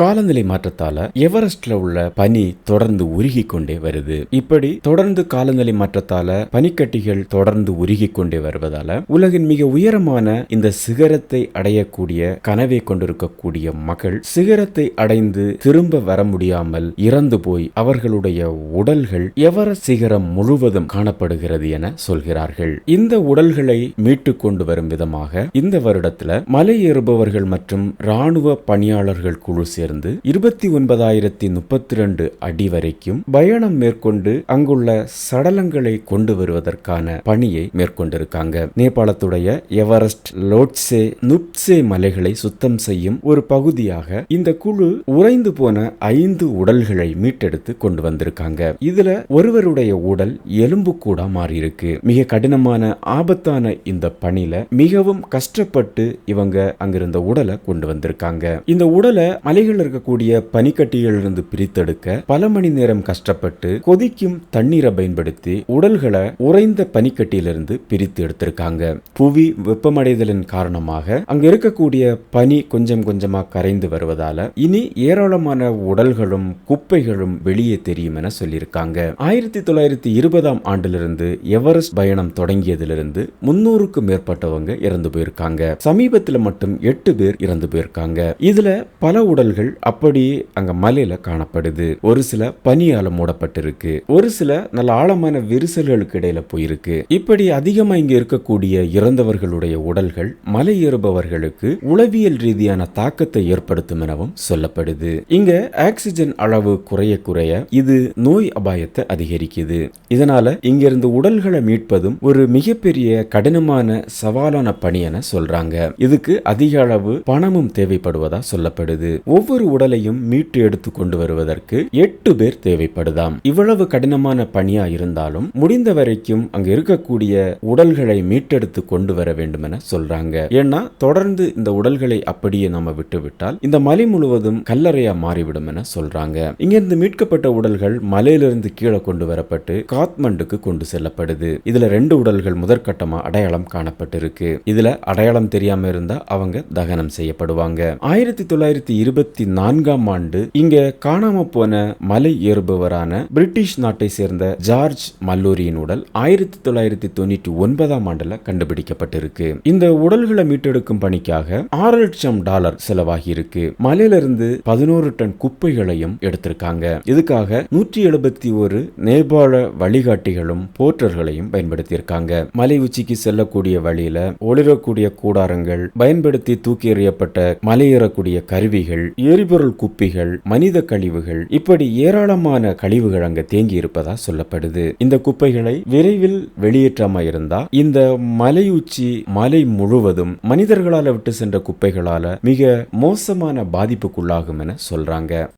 காலநிலை மாற்றத்தால எவரெஸ்ட்ல உள்ள பனி தொடர்ந்து உருகி கொண்டே வருது. இப்படி தொடர்ந்து காலநிலை மாற்றத்தால பனிக்கட்டிகள் தொடர்ந்து உருகி கொண்டே வருவதால உலகின் மிக உயரமான இந்த சிகரத்தை அடையக்கூடிய கனவை கொண்டிருக்கக்கூடிய மக்கள் சிகரத்தை அடைந்து திரும்ப வர முடியாமல் இறந்து போய் அவர்களுடைய உடல்கள் எவரெஸ்ட் சிகரம் முழுவதும் காணப்படுகிறது என சொல்கிறார்கள். இந்த உடல்களை மீட்டு கொண்டு வரும் விதமாக இந்த வருடத்துல மலை ஏறுபவர்கள் மற்றும் ராணுவ பணியாளர்கள் குழு சேர்ந்து இருபத்தி ஒன்பதாயிரத்தி முப்பத்தி ரெண்டு அடி வரைக்கும் பயணம் மேற்கொண்டு அங்குள்ள சடலங்களை கொண்டு வருவதற்கான பணியை மேற்கொண்டிருக்காங்க. நேபாளத்துடைய எவரெஸ்ட் லோட்ஸே நுப்சே மலைகளை சுத்தம் செய்யும் ஒரு பகுதியாக இந்த குழு உறைந்து போன ஐந்து உடல்களை மீட்டெடுத்து கொண்டு வந்திருக்காங்க. இதுல ஒருவருடைய உடல் எலும்பு கூட மாறி இருக்கு மிக கடினமான ஆபத்தான இந்த பணியில மிகவும் கஷ்டப்பட்டு இவங்க அங்கிருந்த உடலை கொண்டு வந்திருக்காங்க. இந்த உடலை மலைகள் இருக்கக்கூடிய பனிக்கட்டியிலிருந்து பிரித்தெடுக்க பல மணி நேரம் கஷ்டப்பட்டு கொதிக்கும் தண்ணீரை பயன்படுத்தி உடல்களை உறைந்த பனிக்கட்டியிலிருந்து பிரித்து எடுத்திருக்காங்க. புவி வெப்பமடைதலின் காரணமாக அங்க இருக்கக்கூடிய பனி கொஞ்சம் கொஞ்சமா கரைந்து வருவதால இனி ஏராளமான உடல்களும் குப்பைகளும் வெளியே தெரியும் என சொல்லியிருக்காங்க. ஆயிரத்தி தொள்ளாயிரத்தி இருபதாம் ஆண்டிலிருந்து எவரெஸ்ட் பயணம் தொடங்கியதிலிருந்து முன்னூறுக்கும் மேற்பட்டவங்க இறந்து போயிருக்காங்க. சமீபத்தில் மட்டும் எட்டு பேர் இறந்து போயிருக்காங்க. இதுல பல உடல்கள் அப்படியே அங்க மலையில காணப்படுது. ஒரு சில பனியால மூடப்பட்டிருக்கு. ஒரு சில நல்ல ஆழமான விரிசல்களுக்கு இடையில போயிருக்கு. இப்படி அதிகமா இங்க இருக்கக்கூடிய இறந்தவர்களுடைய உடல்கள் மலை ஏறுபவர்களுக்கு உளவியல் ரீதியான தாக்கத்தை ஏற்படுத்தும் எனவும் சொல்லப்படுது. இங்க ஆக்சிஜன் அளவு குறைய குறைய இது நோய் அபாயத்தை அதிகரிக்குது. இதனால இங்கிருந்து உடல்களை மீட்பதும் ஒரு மிகப்பெரிய கடினமான சவாலான பணி என சொல்றாங்க. இதுக்கு அதிக அளவு பணமும் தேவைப்படுவதா சொல்லப்படுது. ஒவ்வொரு உடலையும் மீட்டு எடுத்து கொண்டு வருவதற்கு எட்டு பேர் தேவைப்படுதாம். இவ்வளவு கடினமான பணியா இருந்தாலும் முடிந்த வரைக்கும் அங்க இருக்கக்கூடிய உடல்களை மீட்டெடுத்து கொண்டு வர வேண்டும் என சொல்றாங்க. ஏன்னா தொடர்ந்து இந்த உடல்களை அப்படியே நம்ம விட்டுவிட்டால் இந்த மலை முழுவதும் கல்லறையா மாறிவிடும் என சொல்றாங்க. இங்கிருந்து மீட்கப்பட்ட உடல்கள் மலையிலிருந்து கீழே கொண்டு வரப்பட்டு காத்மண்டுக்கு கொண்டு செல்லப்படுது. இதுல ரெண்டு உடல்கள் முதற்கட்டமா அடையாளம் காணப்பட்டிருக்கு. இதுல அடையாளம் தெரியாம இருந்தா அவங்க தகனம் செய்யப்படுவாங்க. ஆயிரத்தி தொள்ளாயிரத்தி இருபத்தி நான்காம் ஆண்டு இங்க காணாம போன மலை ஏறுபவரான பிரிட்டிஷ் நாட்டை சேர்ந்த ஜார்ஜ் மல்லூரியின் உடல் ஆயிரத்தி தொள்ளாயிரத்தி தொண்ணூற்றி ஒன்பதாம் ஆண்டுல கண்டுபிடிக்கப்பட்டிருக்கு. இந்த உடல்களை மீட்டெடுக்கும் பணிக்காக ஆறு லட்சம் டாலர் செலவாகி இருக்கு மலையிலிருந்து பதினோரு டன் குப்பைகளையும் எடுத்திருக்காங்க. இதுக்காக நூற்றி எழுபத்தி ஒரு நேபாள வழிகாட்டிகளும் போற்றர்களையும் பயன்படுத்தியிருக்காங்க. மலை உச்சிக்கு செல்லக்கூடிய வழியில ஒளிரக்கூடிய கூடாரங்கள் பயன்படுத்தி தூக்கி எறியப்பட்ட மலையேறக்கூடிய கருவிகள் எரிபொருள் குப்பிகள் மனித கழிவுகள் இப்படி ஏராளமான கழிவுகள் அங்க தேங்கி இருப்பதா சொல்லப்படுது. இந்த குப்பைகளை விரைவில் வெளியேற்றாம இருந்தா இந்த மலை உச்சி மலை முழுவதும் மனிதர்களால விட்டு சென்ற குப்பைகளால மிக மோசமான பாதிப்புக்குள்ளாகும் என சொல்றாங்க.